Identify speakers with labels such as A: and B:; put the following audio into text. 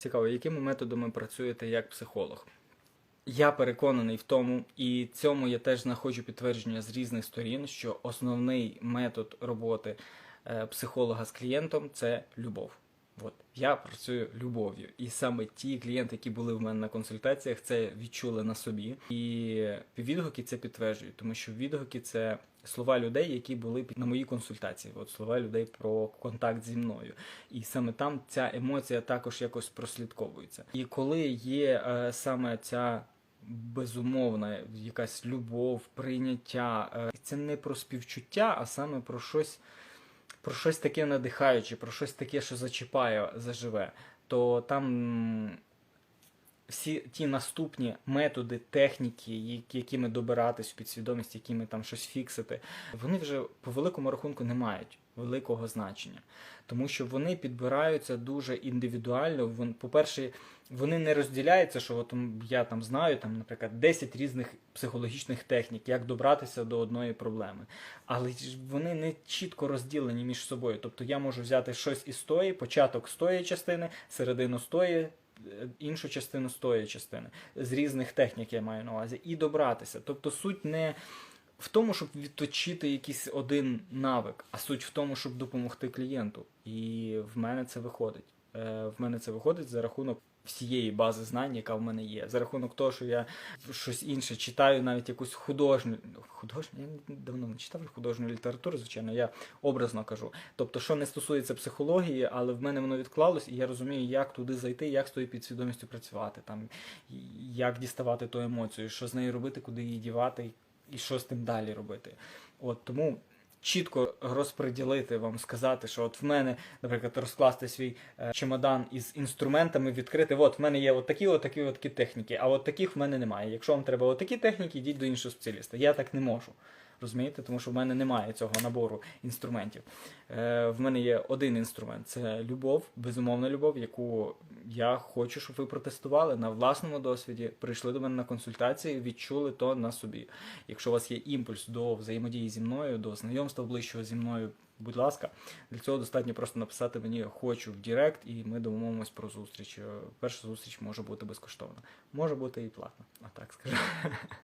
A: Цікаво, якими методами працюєте як психолог? Я переконаний в тому, і цьому я теж знаходжу підтвердження з різних сторін, що основний метод роботи е, психолога з клієнтом це любов. От я працюю любов'ю, і саме ті клієнти, які були в мене на консультаціях, це відчули на собі. І відгуки це підтверджують, тому що відгуки це слова людей, які були під- на моїй консультації. От слова людей про контакт зі мною. І саме там ця емоція також якось прослідковується. І коли є е, саме ця безумовна якась любов, прийняття, е, це не про співчуття, а саме про щось про щось таке надихаюче, про щось таке, що зачіпає, заживе, то там всі ті наступні методи, техніки, якими добиратись в підсвідомість, якими там щось фіксити, вони вже по великому рахунку не мають великого значення. Тому що вони підбираються дуже індивідуально. По-перше, вони не розділяються, що от я там знаю, там, наприклад, 10 різних психологічних технік, як добратися до одної проблеми. Але вони не чітко розділені між собою. Тобто я можу взяти щось із тої, початок з тої частини, середину з тої, іншу частину з тої частини. З різних технік я маю на увазі, і добратися. Тобто суть не в тому, щоб відточити якийсь один навик, а суть в тому, щоб допомогти клієнту. І в мене це виходить. Е, В мене це виходить за рахунок всієї бази знань, яка в мене є. За рахунок того, що я щось інше читаю, навіть якусь художню. Художню? Я давно не читав художню літературу, звичайно, я образно кажу. Тобто, що не стосується психології, але в мене воно відклалось, і я розумію, як туди зайти, як з тою підсвідомістю працювати, там, як діставати ту емоцію, що з нею робити, куди її дівати, і що з тим далі робити. От тому чітко розподілити вам, сказати, що от в мене, наприклад, розкласти свій е, чемодан із інструментами, відкрити. От в мене є от такі, от такі, от такі техніки, а от таких в мене немає. Якщо вам треба от такі техніки, йдіть до іншого спеціаліста. Я так не можу. Розумієте, тому що в мене немає цього набору інструментів. Е, в мене є один інструмент це любов, безумовна любов, яку я хочу, щоб ви протестували на власному досвіді. Прийшли до мене на консультації, відчули то на собі. Якщо у вас є імпульс до взаємодії зі мною, до знайомства ближчого зі мною, будь ласка, для цього достатньо просто написати мені хочу в Директ, і ми домовимось про зустріч. Е, Перша зустріч може бути безкоштовна, може бути і платна. А так скажу.